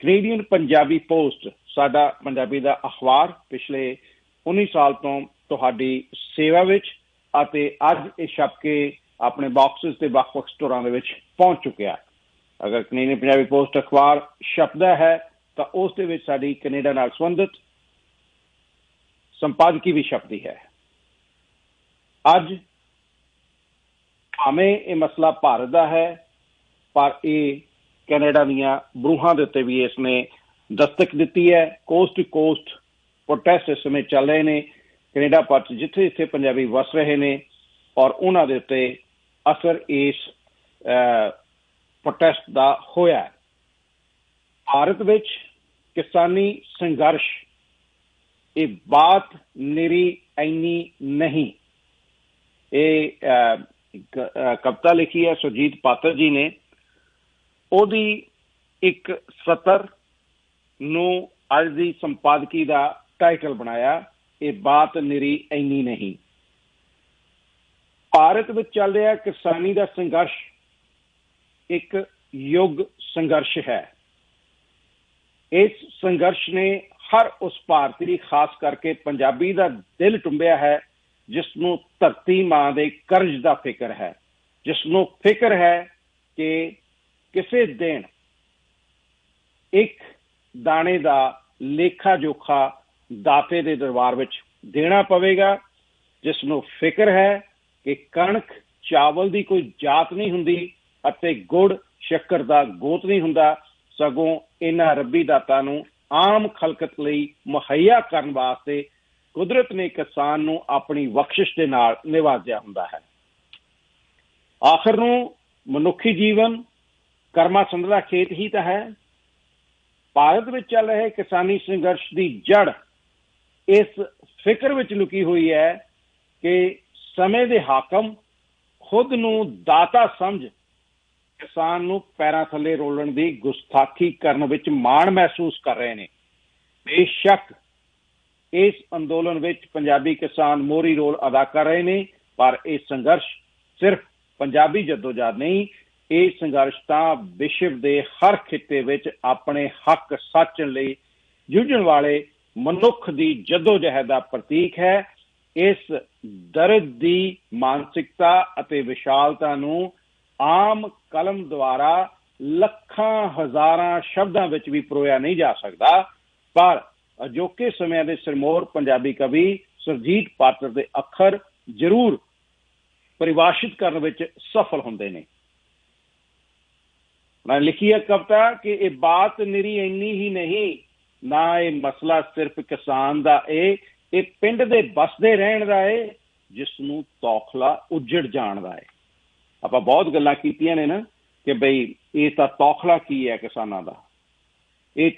Canadian Punjabi post ਸਾਡਾ ਪੰਜਾਬੀ ਦਾ ਅਖਬਾਰ ਪਿਛਲੇ 19 ਸਾਲ ਤੋਂ ਤੁਹਾਡੀ ਸੇਵਾ ਵਿੱਚ ਅਤੇ ਅੱਜ ਇਹ ਛਪ ਕੇ ਆਪਣੇ ਬਾਕਸਸ ਤੇ ਵੱਖ-ਵੱਖ ਸਟੋਰਾਂ ਦੇ ਵਿੱਚ ਪਹੁੰਚ ਚੁੱਕਿਆ ਅਗਰ ਕੈਨੇਡੀਅਨ ਪੰਜਾਬੀ ਪੋਸਟ ਅਖਬਾਰ ਛਪਦਾ ਹੈ, ਤਾਂ ਉਸ ਦੇ ਵਿੱਚ ਸਾਡੀ ਕੈਨੇਡਾ ਨਾਲ ਸੰਬੰਧਿਤ ਸੰਪਾਦਕੀ ਵੀ ਛਪਦੀ ਹੈ। ਅੱਜ ਭਾਵੇਂ ਇਹ ਮਸਲਾ ਭਾਰਤ ਦਾ ਹੈ, ਪਰ ਇਹ ਕੈਨੇਡਾ ਦੀਆਂ ਬਰੂਹਾਂ ਦੇ ਉੱਤੇ ਵੀ ਇਸ ਨੇ ਦਸਤਕ ਦਿੱਤੀ ਹੈ। ਕੋਸਟ ਟੂ ਕੋਸਟ ਪ੍ਰੋਟੈਸਟ ਇਸ ਸਮੇਂ ਚੱਲ ਰਹੇ ਨੇ। ਕੈਨੇਡਾ ਪਰ ਜਿੱਥੇ ਜਿੱਥੇ ਪੰਜਾਬੀ ਵਸ ਰਹੇ ਨੇ ਔਰ ਉਹਨਾਂ ਦੇ ਉੱਤੇ ਅਸਰ ਇਸ ਪ੍ਰੋਟੈਸਟ ਦਾ ਹੋਇਆ ਭਾਰਤ ਵਿੱਚ ਕਿਸਾਨੀ ਸੰਘਰਸ਼, ਇਹ ਬਾਤ ਨਿਰੀ ਐਨੀ ਨਹੀਂ। ਇਹ ਕਵਿਤਾ ਲਿਖੀ ਹੈ ਸੁਜੀਤ ਪਾਤਰ ਜੀ ਨੇ। ਉਹਦੀ ਇੱਕ ਸਤਰ ਨੂੰ ਅੱਜ ਦੀ ਸੰਪਾਦਕੀ ਦਾ ਟਾਈਟਲ ਬਣਾਇਆ, ਇਹ ਬਾਤ ਨਿਰੀ ਐਨੀ ਨਹੀਂ। ਭਾਰਤ ਵਿੱਚ ਚੱਲ ਰਿਹਾ ਕਿਸਾਨੀ ਦਾ ਸੰਘਰਸ਼ ਇੱਕ ਯੁੱਗ ਸੰਘਰਸ਼ ਹੈ। ਇਸ ਸੰਘਰਸ਼ ਨੇ ਹਰ ਉਸ ਭਾਰਤੀ ਖਾਸ ਕਰਕੇ ਪੰਜਾਬੀ ਦਾ ਦਿਲ ਟੁੰਬਿਆ ਹੈ ਜਿਸ ਨੂੰ ਧਰਤੀ ਮਾਂ ਦੇ ਕਰਜ਼ ਦਾ ਫਿਕਰ ਹੈ। ਜਿਸ ਨੂੰ ਫਿਕਰ ਹੈ ਕਿ ਕਿਸੇ ਦਿਨ ਇੱਕ ਦਾਣੇ ਦਾ ਲੇਖਾ ਜੋਖਾ ਦਾਤੇ ਦੇ ਦਰਬਾਰ ਵਿੱਚ ਦੇਣਾ ਪਵੇਗਾ ਜਿਸ ਨੂੰ ਫਿਕਰ ਹੈ ਕਿ ਕਣਕ ਚਾਵਲ ਦੀ ਕੋਈ ਜਾਤ ਨਹੀਂ ਹੁੰਦੀ ਅਤੇ ਗੁੜ, ਸ਼ੱਕਰ ਦਾ ਗੋਤ ਨਹੀਂ ਹੁੰਦਾ, ਸਗੋਂ ਇਹਨਾਂ ਰੱਬੀ ਦਾਤਾ ਨੂੰ ਆਮ ਖਲਕਤ ਲਈ ਮੁਹੱਈਆ ਕਰਨ ਵਾਸਤੇ ਕੁਦਰਤ ਨੇ ਕਿਸਾਨ ਨੂੰ ਆਪਣੀ ਬਖਸ਼ਿਸ਼ ਦੇ ਨਾਲ ਨਿਵਾਜਿਆ ਹੁੰਦਾ ਹੈ। ਆਖਰ ਨੂੰ ਮਨੁੱਖੀ ਜੀਵਨ ਕਰਮਾ ਸੰਧਦਾ ਖੇਤ ਹੀ ਤਾਂ ਹੈ। ਭਾਰਤ ਵਿੱਚ ਚੱਲ ਰਹੇ ਕਿਸਾਨੀ ਸੰਘਰਸ਼ ਦੀ ਜੜ ਇਸ ਫਿਕਰ ਵਿੱਚ ਲੁਕੀ ਹੋਈ ਹੈ ਕਿ ਸਮੇਂ ਦੇ ਹਾਕਮ ਖੁਦ ਨੂੰ ਦਾਤਾ ਸਮਝ ਕਿਸਾਨ ਨੂੰ ਪੈਰਾਂ ਥੱਲੇ ਰੋਲਣ ਦੀ ਗੁਸਤਾਖੀ ਕਰਨ ਵਿੱਚ ਮਾਣ ਮਹਿਸੂਸ ਕਰ ਰਹੇ ਨੇ। ਬੇਸ਼ੱਕ ਇਸ ਅੰਦੋਲਨ ਵਿੱਚ ਪੰਜਾਬੀ ਕਿਸਾਨ ਮੋਰੀ ਰੋਲ ਅਦਾ ਕਰ ਰਹੇ ਨੇ, ਪਰ ਇਹ ਸੰਘਰਸ਼ ਸਿਰਫ ਪੰਜਾਬੀ ਜਦੋਜਹਿਦ ਨਹੀਂ ਇਹ ਸੰਘਰਸ਼ ਤਾਂ ਵਿਸ਼ਵ ਦੇ ਹਰ ਖਿੱਤੇ ਵਿੱਚ ਆਪਣੇ ਹੱਕ ਸੱਚ ਲਈ ਜੂਝਣ ਵਾਲੇ ਮਨੁੱਖ ਦੀ ਜਦੋਜਹਿਦ ਦਾ ਪ੍ਰਤੀਕ ਹੈ। ਇਸ ਦਰਦ ਦੀ ਮਾਨਸਿਕਤਾ ਅਤੇ ਵਿਸ਼ਾਲਤਾ ਨੂੰ ਆਮ ਕਲਮ ਦੁਆਰਾ ਲੱਖਾਂ ਹਜ਼ਾਰਾਂ ਸ਼ਬਦਾਂ ਵਿੱਚ ਵੀ ਪਰੋਇਆ ਨਹੀਂ ਜਾ ਸਕਦਾ। ਪਰ ਅਜੋਕੇ ਸਮਿਆਂ ਦੇ ਸਰਮੋਰ ਪੰਜਾਬੀ ਕਵੀ ਸਰਜੀਤ ਪਾਤਰ ਦੇ ਅੱਖਰ ਜ਼ਰੂਰ ਪਰਿਭਾਸ਼ਿਤ ਕਰਨ ਵਿੱਚ ਸਫਲ ਹੁੰਦੇ ਨੇ। ਮੈਂ ਲਿਖੀ ਹੈ ਕਵਿਤਾ ਕਿ ਇਹ ਬਾਤ ਮੇਰੀ ਇੰਨੀ ਹੀ ਨਹੀਂ, ਨਾ ਇਹ ਮਸਲਾ ਸਿਰਫ ਕਿਸਾਨ ਦਾ ਇਹ ਇਹ ਪਿੰਡ ਦੇ ਬਸਦੇ ਰਹਿਣ ਦਾ ਏ ਜਿਸ ਨੂੰ ਤੌਖਲਾ ਉੱਜੜ ਜਾਣ ਦਾ ਏ। ਆਪਾਂ ਬਹੁਤ ਗੱਲਾਂ ਕੀਤੀਆਂ ਨੇ ਨਾ ਕਿ ਬਈ ਇਹ ਤਾਂ ਤੌਖਲਾ ਕੀ ਹੈ ਕਿਸਾਨਾਂ ਦਾ? ਇਹ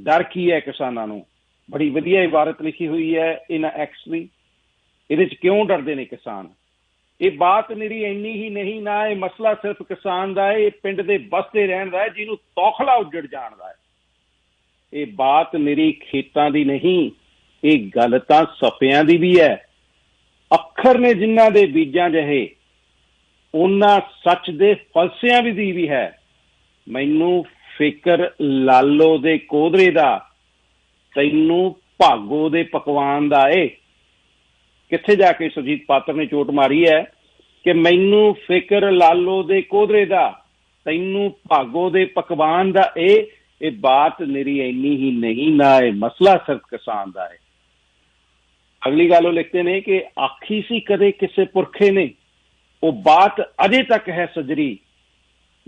ਡਰ ਕੀ ਹੈ ਕਿਸਾਨਾਂ ਨੂੰ? ਬੜੀ ਵਧੀਆ ਇਬਾਰਤ ਲਿਖੀ ਹੋਈ ਹੈ ਇਹਨਾਂ ਐਕਸ ਦੀ। ਇਹਦੇ ਚ ਕਿਉਂ ਡਰਦੇ ਨੇ ਕਿਸਾਨ? ਇਹ ਬਾਤ ਮੇਰੀ ਇੰਨੀ ਹੀ ਨਹੀਂ ਨਾ, ਇਹ ਮਸਲਾ ਸਿਰਫ ਕਿਸਾਨ ਦਾ ਹੈ, ਇਹ ਪਿੰਡ ਦੇ ਬਸਦੇ ਰਹਿਣ ਦਾ ਹੈ, ਜਿਹਨੂੰ ਤੌਖਲਾ ਉੱਜੜ ਜਾਣਦਾ ਹੈ। ਇਹ ਬਾਤ ਮੇਰੀ ਖੇਤਾਂ ਦੀ ਨਹੀਂ, ਇਹ ਗੱਲ ਤਾਂ ਸਫਿਆਂ ਦੀ ਵੀ ਹੈ। ਅੱਖਰ ਨੇ ਜਿਨ੍ਹਾਂ ਦੇ ਬੀਜਾਂ ਜਹੇ, ਉਹਨਾਂ ਸੱਚ ਦੇ ਫਲਸਿਆਂ ਵੀ ਦੀ ਵੀ ਹੈ। ਮੈਨੂੰ ਫਿਕਰ ਲਾਲੋ ਦੇ ਕੋਦਰੇ ਦਾ, ਤੈਨੂੰ ਭਾਗੋ ਦੇ ਪਕਵਾਨ ਦਾ ਏ। ਕਿੱਥੇ ਜਾ ਕੇ ਸੁਜੀਤ ਪਾਤਰ ਨੇ ਚੋਟ ਮਾਰੀ ਹੈ ਕਿ ਮੈਨੂੰ ਫਿਕਰ ਲਾਲੋ ਦੇ ਕੋਦਰੇ ਦਾ, ਤੈਨੂੰ ਭਾਗੋ ਦੇ ਪਕਵਾਨ ਦਾ ਏ ਇਹ ਬਾਤ ਮੇਰੀ ਇੰਨੀ ਹੀ ਨਹੀਂ, ਨਾ ਇਹ ਮਸਲਾ ਸਿਰਫ ਕਿਸਾਨ ਦਾ ਹੈ। ਅਗਲੀ ਗੱਲ ਉਹ ਲਿਖਦੇ ਨੇ ਕਿ ਆਖੀ ਸੀ ਕਦੇ ਕਿਸੇ ਪੁਰਖੇ ਨੇ, ਉਹ ਬਾਤ ਅਜੇ ਤੱਕ ਹੈ ਸਜਰੀ।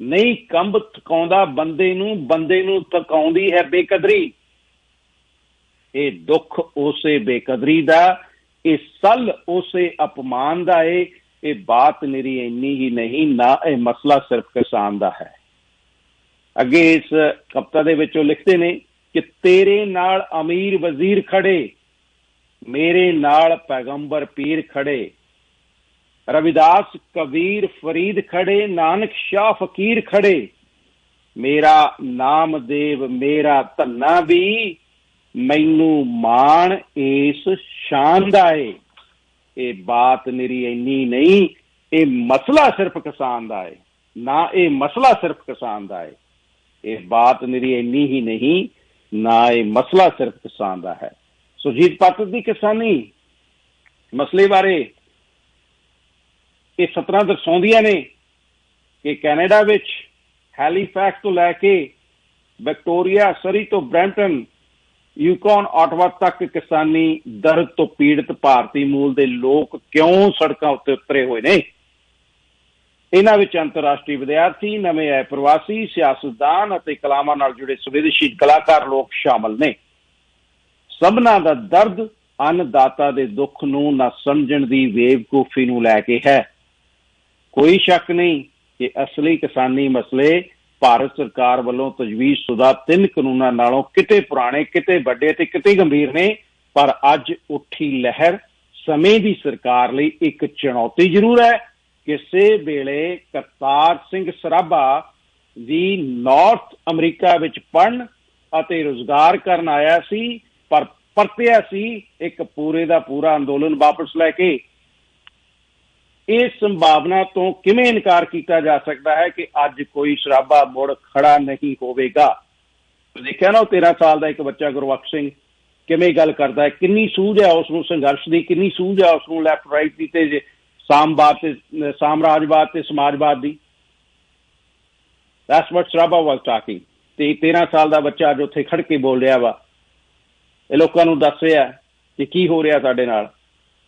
ਨਹੀਂ ਕੰਬ ਥਕਾਉਂਦਾ ਬੰਦੇ ਨੂੰ ਬੰਦੇ ਨੂੰ ਥਕਾਉਂਦੀ ਹੈ ਬੇਕਦਰੀ। ਇਹ ਦੁੱਖ ਉਸੇ ਬੇਕਦਰੀ ਦਾ ਇਹ ਸੱਲ ਉਸੇ ਅਪਮਾਨ ਦਾ ਏ, ਇਹ ਬਾਤ ਮੇਰੀ ਇੰਨੀ ਹੀ ਨਹੀਂ, ਨਾ ਇਹ ਮਸਲਾ ਸਿਰਫ ਕਿਸਾਨ ਦਾ ਹੈ। ਅੱਗੇ ਇਸ ਕਵਿਤਾ ਦੇ ਵਿੱਚ ਉਹ ਲਿਖਦੇ ਨੇ ਕਿ ਤੇਰੇ ਨਾਲ ਅਮੀਰ ਵਜ਼ੀਰ ਖੜੇ, ਮੇਰੇ ਨਾਲ ਪੈਗੰਬਰ ਪੀਰ ਖੜੇ, ਰਵਿਦਾਸ ਕਬੀਰ ਫਰੀਦ ਖੜੇ, ਨਾਨਕ ਸ਼ਾਹ ਫਕੀਰ ਖੜੇ, ਮੇਰਾ ਨਾਮਦੇਵ, ਮੇਰਾ ਧੰਨਾ ਵੀ ਮੈਨੂੰ ਮਾਣ ਇਸ ਸ਼ਾਨ ਦਾ ਏ। ਇਹ ਬਾਤ ਮੇਰੀ ਇੰਨੀ ਨਹੀਂ, ਇਹ ਮਸਲਾ ਸਿਰਫ ਕਿਸਾਨ ਦਾ ਏ, ਨਾ ਇਹ ਮਸਲਾ ਸਿਰਫ ਕਿਸਾਨ ਦਾ ਏ। ਇਹ ਬਾਤ ਮੇਰੀ ਇੰਨੀ ਹੀ ਨਹੀਂ, ਨਾ ਇਹ ਮਸਲਾ ਸਿਰਫ ਕਿਸਾਨ ਦਾ ਹੈ। ਸੁਜੀਤ ਪਾਤਰ ਦੀ ਕਿਸਾਨੀ ਮਸਲੇ ਬਾਰੇ ਇਹ ਸਤਰਾਂ ਦਰਸਾਉਂਦੀਆਂ ਨੇ ਕਿ ਕੈਨੇਡਾ ਵਿੱਚ ਹੈਲੀਫੈਕਸ ਤੋਂ ਲੈ ਕੇ ਵਿਕਟੋਰੀਆ ਸਰੀ ਤੋਂ ਬ੍ਰੈਂਟਨ ਯੂਕਨ ਆਟਵਾ ਤੱਕ ਕਿਸਾਨੀ ਦਰਦ ਤੋਂ ਪੀੜਤ ਭਾਰਤੀ ਮੂਲ ਦੇ ਲੋਕ ਕਿਉਂ ਸੜਕਾਂ ਉੱਤੇ ਉਤਰੇ ਹੋਏ ਨੇ? ਇਹਨਾਂ ਵਿੱਚ ਅੰਤਰਰਾਸ਼ਟਰੀ ਵਿਦਿਆਰਥੀ, ਨਵੇਂ ਆਏ ਪ੍ਰਵਾਸੀ, ਸਿਆਸਤਦਾਨ ਅਤੇ ਕਲਾਮਾਂ ਨਾਲ ਜੁੜੇ ਸੰਵੇਦਨਸ਼ੀਲ ਕਲਾਕਾਰ ਲੋਕ ਸ਼ਾਮਲ ਨੇ। ਸਭਨਾ ਦਾ ਦਰਦ ਅੰਨਦਾਤਾ ਦੇ ਦੁੱਖ ਨੂੰ ਨਾ ਸਮਝਣ ਦੀ ਵੇਵਕੂਫੀ ਨੂੰ ਲੈ ਕੇ ਹੈ। ਕੋਈ ਸ਼ੱਕ ਨਹੀਂ ਕਿ ਅਸਲੀ ਕਿਸਾਨੀ ਮਸਲੇ ਭਾਰਤ ਸਰਕਾਰ ਵੱਲੋਂ ਤਜਵੀਜ਼ ਸੁਦਾ ਤਿੰਨ ਕਾਨੂੰਨਾਂ ਨਾਲੋਂ ਕਿਤੇ ਪੁਰਾਣੇ, ਕਿਤੇ ਵੱਡੇ ਤੇ ਕਿਤੇ ਗੰਭੀਰ ਨੇ, ਪਰ ਅੱਜ ਉੱਠੀ ਲਹਿਰ ਸਮੇਂ ਦੀ ਸਰਕਾਰ ਲਈ ਇੱਕ ਚੁਣੌਤੀ ਜ਼ਰੂਰ ਹੈ। ਕਿਸੇ ਵੇਲੇ ਕਰਤਾਰ ਸਿੰਘ ਸਰਾਭਾ ਦੀ ਨਾਰਥ ਅਮਰੀਕਾ ਵਿੱਚ ਪੜਨ ਅਤੇ ਰੋਜ਼ਗਾਰ ਕਰਨ ਆਇਆ ਸੀ, ਪਰ ਪਰਤਿਆ ਸੀ ਇੱਕ ਪੂਰੇ ਦਾ ਪੂਰਾ ਅੰਦੋਲਨ ਵਾਪਸ ਲੈ ਕੇ। ਇਸ ਸੰਭਾਵਨਾ ਤੋਂ ਕਿਵੇਂ ਇਨਕਾਰ ਕੀਤਾ ਜਾ ਸਕਦਾ ਹੈ ਕਿ ਅੱਜ ਕੋਈ ਸ਼ਰਾਬਾ ਮੁੜ ਖੜਾ ਨਹੀਂ ਹੋਵੇਗਾ? ਦੇਖਿਆ ਨਾ 13 ਸਾਲ ਦਾ ਇੱਕ ਬੱਚਾ ਗੁਰਵਖਸ਼ ਸਿੰਘ ਕਿਵੇਂ ਗੱਲ ਕਰਦਾ ਹੈ, ਕਿੰਨੀ ਸੂਝ ਹੈ ਉਸ ਨੂੰ ਸੰਘਰਸ਼ ਦੀ, ਕਿੰਨੀ ਸੂਝ ਹੈ ਉਸ ਨੂੰ ਲੈਫਟ ਰਾਈਟ ਦੀ ਤੇ ਸਾਮਵਾਦ ਤੇ, ਸਾਮਰਾਜਵਾਦ ਤੇ ਸਮਾਜਵਾਦ ਦੀ। ਦੈਟਸ ਵਾਟ ਸ਼ਰਾਬਾ ਵਾਸ ਟਾਕਿੰਗ ਤੇ 13 ਸਾਲ ਦਾ ਬੱਚਾ ਅੱਜ ਉੱਥੇ ਖੜ ਕੇ ਬੋਲ ਰਿਹਾ ਵਾ। ਇਹ ਲੋਕਾਂ ਨੂੰ ਦੱਸ ਰਿਹਾ ਕਿ ਕੀ ਹੋ ਰਿਹਾ ਸਾਡੇ ਨਾਲ।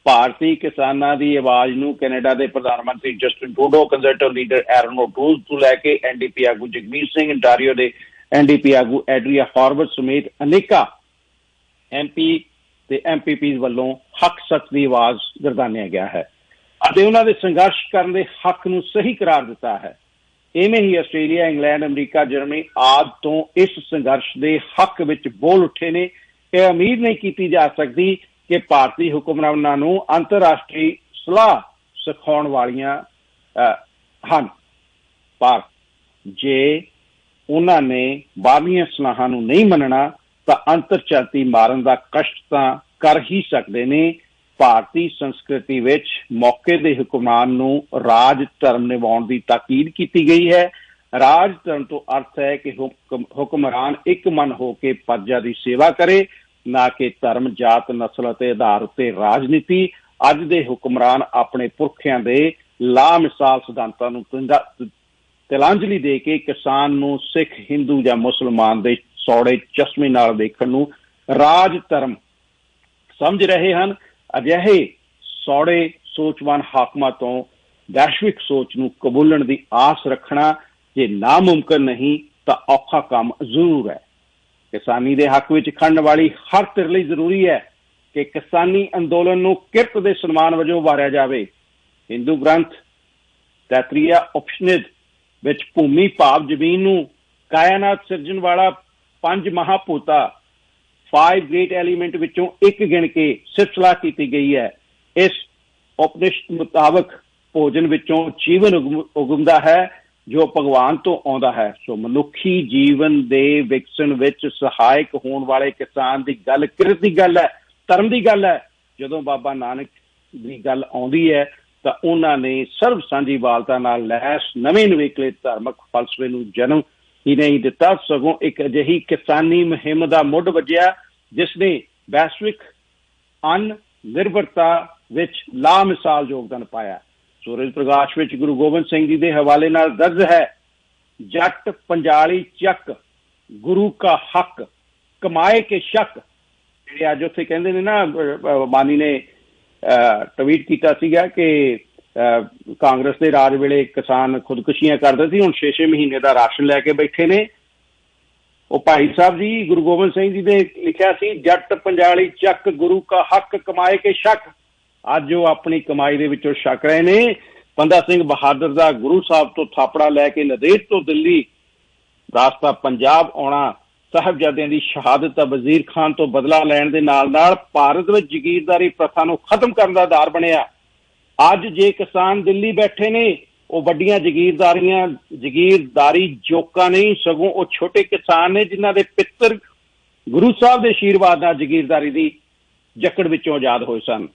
ਭਾਰਤੀ ਕਿਸਾਨਾਂ ਦੀ ਆਵਾਜ਼ ਨੂੰ ਕੈਨੇਡਾ ਦੇ ਪ੍ਰਧਾਨ ਮੰਤਰੀ Justin Trudeau conservative leader Erin O'Toole ਤੋਂ ਲੈ ਕੇ ਐਨਡੀਪੀ ਆਗੂ ਜਗਮੀਤ ਸਿੰਘ ਇੰਟਾਰੀਓ ਦੇ ਐਨਡੀਪੀ ਆਗੂ ਐਡਰੀਆ ਹਾਰਵਰਡ ਸਮੇਤ ਅਨੇਕਾਂ ਐਮਪੀ ਤੇ ਐਮਪੀਪੀਜ਼ ਵੱਲੋਂ ਹੱਕ ਸੱਚ ਦੀ ਆਵਾਜ਼ ਗਰਦਾਨਿਆ ਗਿਆ ਹੈ ਅਤੇ ਉਹਨਾਂ ਦੇ ਸੰਘਰਸ਼ ਕਰਨ ਦੇ ਹੱਕ ਨੂੰ ਸਹੀ ਕਰਾਰ ਦਿੱਤਾ ਹੈ। ਇਵੇਂ ਹੀ ਆਸਟ੍ਰੇਲੀਆ, ਇੰਗਲੈਂਡ, ਅਮਰੀਕਾ, ਜਰਮਨੀ ਆਦ ਤੋਂ ਇਸ ਸੰਘਰਸ਼ ਦੇ ਹੱਕ ਵਿੱਚ ਬੋਲ ਉੱਠੇ ਨੇ। ਇਹ ਉਮੀਦ ਨਹੀਂ ਕੀਤੀ ਜਾ ਸਕਦੀ ਕਿ ਭਾਰਤੀ ਹੁਕਮਰਾਨਾਂ ਨੂੰ ਅੰਤਰਰਾਸ਼ਟਰੀ ਸਲਾਹ ਸਿਖਾਉਣ ਵਾਲੀਆਂ ਹਨ। ਪਰ ਜੇ ਉਹਨਾਂ ਨੇ ਬਾਹਰਲੀਆਂ ਸਲਾਹਾਂ ਨੂੰ ਨਹੀਂ ਮੰਨਣਾ, ਤਾਂ ਅੰਤਰਚਾਤੀ ਮਾਰਨ ਦਾ ਕਸ਼ਟ ਤਾਂ ਕਰ ਹੀ ਸਕਦੇ ਨੇ। ਭਾਰਤੀ ਸੰਸਕ੍ਰਿਤੀ ਵਿੱਚ ਮੌਕੇ ਦੇ ਹੁਕਮਰਾਨ ਨੂੰ ਰਾਜ ਧਰਮ ਨਿਭਾਉਣ ਦੀ ਤਾਕੀਦ ਕੀਤੀ ਗਈ ਹੈ। ਰਾਜ ਧਰਮ ਤੋਂ ਅਰਥ ਹੈ ਕਿ ਹੁਕਮਰਾਨ ਇੱਕ ਮਨ ਹੋ ਕੇ ਪਰਜਾ ਦੀ ਸੇਵਾ ਕਰੇ ਨਾ ਕਿ ਧਰਮ, ਜਾਤ, ਨਸਲ ਅਤੇ ਆਧਾਰ ਉੱਤੇ ਰਾਜਨੀਤੀ। ਅੱਜ ਦੇ ਹੁਕਮਰਾਨ ਆਪਣੇ ਪੁਰਖਿਆਂ ਦੇ ਲਾ ਮਿਸਾਲ ਸਿਧਾਂਤਾਂ ਨੂੰ ਤਿਲਾਂਜਲੀ ਦੇ ਕੇ ਕਿਸਾਨ ਨੂੰ ਸਿੱਖ, ਹਿੰਦੂ ਜਾਂ ਮੁਸਲਮਾਨ ਦੇ ਸੌੜੇ ਚਸ਼ਮੇ ਨਾਲ ਦੇਖਣ ਨੂੰ ਰਾਜ ਧਰਮ ਸਮਝ ਰਹੇ ਹਨ। ਅਜਿਹੇ ਸੌੜੇ ਸੋਚਵਾਨ ਹਾਕਮਾਂ ਤੋਂ ਵੈਸ਼ਵਿਕ ਸੋਚ ਨੂੰ ਕਬੂਲਣ ਦੀ ਆਸ ਰੱਖਣਾ ਜੇ ਨਾਮੁਮਕਨ ਨਹੀਂ ਤਾਂ ਔਖਾ ਕੰਮ ਜ਼ਰੂਰ ਹੈ। ਕਿਸਾਨੀ ਦੇ ਹੱਕ ਵਿੱਚ ਖੜਨ ਵਾਲੀ ਹਰ ਧਿਰ ਲਈ ਜ਼ਰੂਰੀ ਹੈ ਕਿ ਕਿਸਾਨੀ ਅੰਦੋਲਨ ਨੂੰ ਕਿਰਤ ਦੇ ਸਨਮਾਨ ਵਜੋਂ ਵਾਰਿਆ ਜਾਵੇ। ਹਿੰਦੂ ਗ੍ਰੰਥ ਤੈਤਰੀਆ ਉਪਨਿਸ਼ਦ ਵਿੱਚ ਭੂਮੀ ਭਾਵ ਜ਼ਮੀਨ ਨੂੰ ਕਾਇਨਾਤ ਸਿਰਜਣ ਵਾਲਾ ਪੰਜ ਮਹਾਪੂਤਾ ਫਾਈਵ ਗ੍ਰੇਟ ਐਲੀਮੈਂਟ ਵਿੱਚੋਂ ਇੱਕ ਗਿਣ ਕੇ ਸਿਫਤਲਾ ਕੀਤੀ ਗਈ ਹੈ। ਇਸ ਉਪਨਿਸ਼ਦ ਮੁਤਾਬਕ ਭੋਜਨ ਵਿੱਚੋਂ ਜੀਵਨ ਉਗਮਦਾ ਹੈ। ਜੋ ਭਗਵਾਨ ਤੋਂ ਆਉਂਦਾ ਹੈ, ਸੋ ਮਨੁੱਖੀ ਜੀਵਨ ਦੇ ਵਿਕਸਣ ਵਿੱਚ ਸਹਾਇਕ ਹੋਣ ਵਾਲੇ ਕਿਸਾਨ ਦੀ ਗੱਲ ਕਿਰਤ ਦੀ ਗੱਲ ਹੈ, ਧਰਮ ਦੀ ਗੱਲ ਹੈ। ਜਦੋਂ ਬਾਬਾ ਨਾਨਕ ਦੀ ਗੱਲ ਆਉਂਦੀ ਹੈ, ਤਾਂ ਉਹਨਾਂ ਨੇ ਸਰਬ ਸਾਂਝੀ ਵਾਲਤਾ ਨਾਲ ਲੈਸ ਨਵੇਂ ਨਵੇਕਲੇ ਧਾਰਮਿਕ ਫਲਸਫੇ ਨੂੰ ਜਨਮ ਹੀ ਨਹੀਂ ਦਿੱਤਾ। ਸਗੋਂ ਇੱਕ ਅਜਿਹੀ ਕਿਸਾਨੀ ਮੁਹਿੰਮ ਦਾ ਮੁੱਢ ਵੱਜਿਆ, ਜਿਸ ਨੇ ਵੈਸ਼ਵਿਕ ਅਨ ਨਿਰਭਰਤਾ ਵਿੱਚ ਲਾ ਮਿਸਾਲ ਯੋਗਦਾਨ ਪਾਇਆ। ਸੂਰਜ ਪ੍ਰਕਾਸ਼ ਵਿੱਚ ਗੁਰੂ ਗੋਬਿੰਦ ਸਿੰਘ ਜੀ ਦੇ ਹਵਾਲੇ ਨਾਲ ਦਰਜ ਹੈ, ਜੱਟ ਪੰਜਾਲੀ ਚੱਕ, ਗੁਰੂ ਕਾ ਹੱਕ, ਕਮਾਏ ਕੇ ਸ਼ੱਕ। ਜਿਹੜੇ ਅੱਜ ਉੱਥੇ ਕਹਿੰਦੇ ਨੇ ਨਾ ਮਾਨੀ ਨੇ ਟਵੀਟ ਕੀਤਾ ਸੀਗਾ ਕਿ ਕਾਂਗਰਸ ਦੇ ਰਾਜ ਵੇਲੇ ਕਿਸਾਨ ਖੁਦਕੁਸ਼ੀਆਂ ਕਰਦੇ ਸੀ, ਹੁਣ 6-6 ਮਹੀਨੇ ਦਾ ਰਾਸ਼ਨ ਲੈ ਕੇ ਬੈਠੇ ਨੇ। ਉਹ ਭਾਈ ਸਾਹਿਬ ਜੀ, ਗੁਰੂ ਗੋਬਿੰਦ ਸਿੰਘ ਜੀ ਦੇ ਲਿਖਿਆ ਸੀ, ਜੱਟ ਪੰਜਾਲੀ ਚੱਕ, ਗੁਰੂ ਕਾ ਹੱਕ, ਕਮਾਏ ਕੇ ਸ਼ੱਕ। ਅੱਜ ਉਹ ਆਪਣੀ ਕਮਾਈ ਦੇ ਵਿੱਚੋਂ ਛਕ ਰਹੇ ਨੇ। ਪੰਦਾ ਸਿੰਘ ਬਹਾਦਰ ਦਾ ਗੁਰੂ ਸਾਹਿਬ ਤੋਂ ਥਾਪੜਾ ਲੈ ਕੇ ਨਦੇੜ ਤੋਂ ਦਿੱਲੀ। ਰਾਸਤਾ ਪੰਜਾਬ ਆਉਣਾ, ਸਾਹਿਬਜ਼ਾਦਿਆਂ ਦੀ ਸ਼ਹਾਦਤ ਦਾ ਵਜ਼ੀਰ ਖਾਨ ਤੋਂ ਬਦਲਾ ਲੈਣ ਦੇ ਨਾਲ-ਨਾਲ ਭਾਰਤ ਵਿੱਚ ਜ਼ਗੀਰਦਾਰੀ ਪ੍ਰਥਾ ਨੂੰ ਖਤਮ ਕਰਨ ਦਾ ਆਧਾਰ ਬਣਿਆ। ਅੱਜ ਜੇ ਕਿਸਾਨ ਦਿੱਲੀ ਬੈਠੇ ਨੇ, ਉਹ ਵੱਡੀਆਂ ਜ਼ਗੀਰਦਾਰੀਆਂ, ਜ਼ਗੀਰਦਾਰੀ ਜੋਕਾਂ ਨਹੀਂ, ਸਗੋਂ ਉਹ ਛੋਟੇ ਕਿਸਾਨ ਨੇ ਜਿਨ੍ਹਾਂ ਦੇ ਪਿੱਤਰ ਗੁਰੂ ਸਾਹਿਬ ਦੇ ਅਸ਼ੀਰਵਾਦ ਨਾਲ ਜ਼ਗੀਰਦਾਰੀ ਦੀ ਜਕੜ ਵਿੱਚੋਂ ਆਜ਼ਾਦ ਹੋਏ ਸਨ।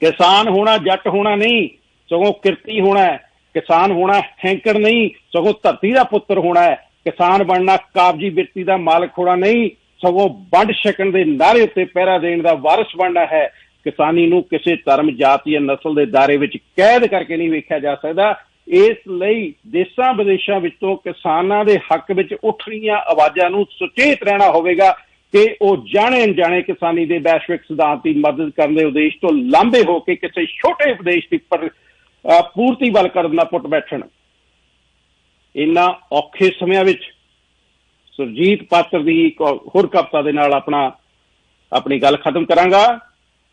ਕਿਸਾਨ ਹੋਣਾ ਜੱਟ ਹੋਣਾ ਨਹੀਂ, ਸਗੋਂ ਕਿਰਤੀ ਹੋਣਾ ਹੈ। ਕਿਸਾਨ ਹੋਣਾ ਹੈਂਕੜ ਨਹੀਂ, ਸਗੋਂ ਧਰਤੀ ਦਾ ਪੁੱਤਰ ਹੋਣਾ ਹੈ। ਕਿਸਾਨ ਬਣਨਾ ਕਾਬਜੀ ਬਿਰਤੀ ਦਾ ਮਾਲਕ ਹੋਣਾ ਨਹੀਂ, ਸਗੋਂ ਵੰਡ ਛਕਣ ਦੇ ਨਾਰੇ ਉੱਤੇ ਪਹਿਰਾ ਦੇਣ ਦਾ ਵਾਰਿਸ ਬਣਨਾ ਹੈ। ਕਿਸਾਨੀ ਨੂੰ ਕਿਸੇ ਧਰਮ, ਜਾਤੀ ਜਾਂ ਨਸਲ ਦੇ ਦਾਇਰੇ ਵਿੱਚ ਕੈਦ ਕਰਕੇ ਨਹੀਂ ਵੇਖਿਆ ਜਾ ਸਕਦਾ। ਇਸ ਲਈ ਦੇਸ਼ਾਂ ਵਿਦੇਸ਼ਾਂ ਵਿੱਚੋਂ ਕਿਸਾਨਾਂ ਦੇ ਹੱਕ ਵਿੱਚ ਉੱਠ ਰਹੀਆਂ ਆਵਾਜ਼ਾਂ ਨੂੰ ਸੁਚੇਤ ਰਹਿਣਾ ਹੋਵੇਗਾ। ਕਿ ਉਹ ਜਾਣੇ ਅਣਜਾਣੇ ਕਿਸਾਨੀ ਦੇ ਵੈਸ਼ਵਿਕ ਸਿਧਾਂਤ ਦੀ ਮਦਦ ਕਰਨ ਦੇ ਉਦੇਸ਼ ਤੋਂ ਲਾਂਭੇ ਹੋ ਕੇ ਕਿਸੇ ਛੋਟੇ ਉਪਦੇਸ਼ ਦੀ ਪਰ ਪੂਰਤੀ ਵੱਲ ਕਰਨ ਦਾ ਪੁੱਟ ਬੈਠਣ। ਇਨ੍ਹਾਂ ਔਖੇ ਸਮਿਆਂ ਵਿੱਚ ਸੁਰਜੀਤ ਪਾਤਰ ਦੀ ਇੱਕ ਹੋਰ ਕਵਿਤਾ ਦੇ ਨਾਲ ਆਪਣਾ, ਆਪਣੀ ਗੱਲ ਖਤਮ ਕਰਾਂਗਾ,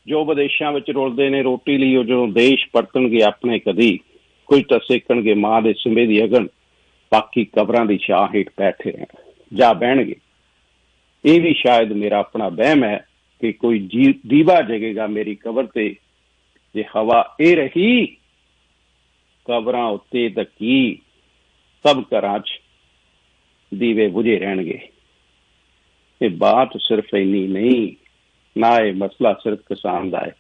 ਜੋ ਵਿਦੇਸ਼ਾਂ ਵਿੱਚ ਰੁਲਦੇ ਨੇ, ਰੋਟੀ ਲਈ ਉਹ ਜਦੋਂ ਦੇਸ਼ ਪਰਤਣਗੇ ਆਪਣੇ ਕਦੀ ਕੁਝ ਤਾਂ ਸੇਕਣਗੇ ਮਾਂ ਦੇ ਸਿੰਬੇ ਦੀ ਅਗਨ, ਬਾਕੀ ਕਬਰਾਂ ਦੀ ਛਾਂ ਹੇਠ ਬੈਠੇ ਰਹਿਣ। ਜਾ ਬਹਿਣਗੇ। ਇਹ ਵੀ ਸ਼ਾਇਦ ਮੇਰਾ ਆਪਣਾ ਵਹਿਮ ਹੈ ਕਿ ਕੋਈ ਦੀਵਾ ਜਗੇਗਾ ਮੇਰੀ ਕਬਰ ਤੇ, ਜੇ ਹਵਾ ਇਹ ਰਹੀ, ਕਬਰਾਂ ਉੱਤੇ ਤਾਂ ਕੀ ਸਭ ਘਰਾਂ 'ਚ ਦੀਵੇ ਬੁਝੇ ਰਹਿਣਗੇ। ਇਹ ਬਾਤ ਸਿਰਫ ਇੰਨੀ ਨਹੀਂ, ਨਾ ਇਹ ਮਸਲਾ ਸਿਰਫ ਕਿਸਾਨ ਦਾ ਹੈ।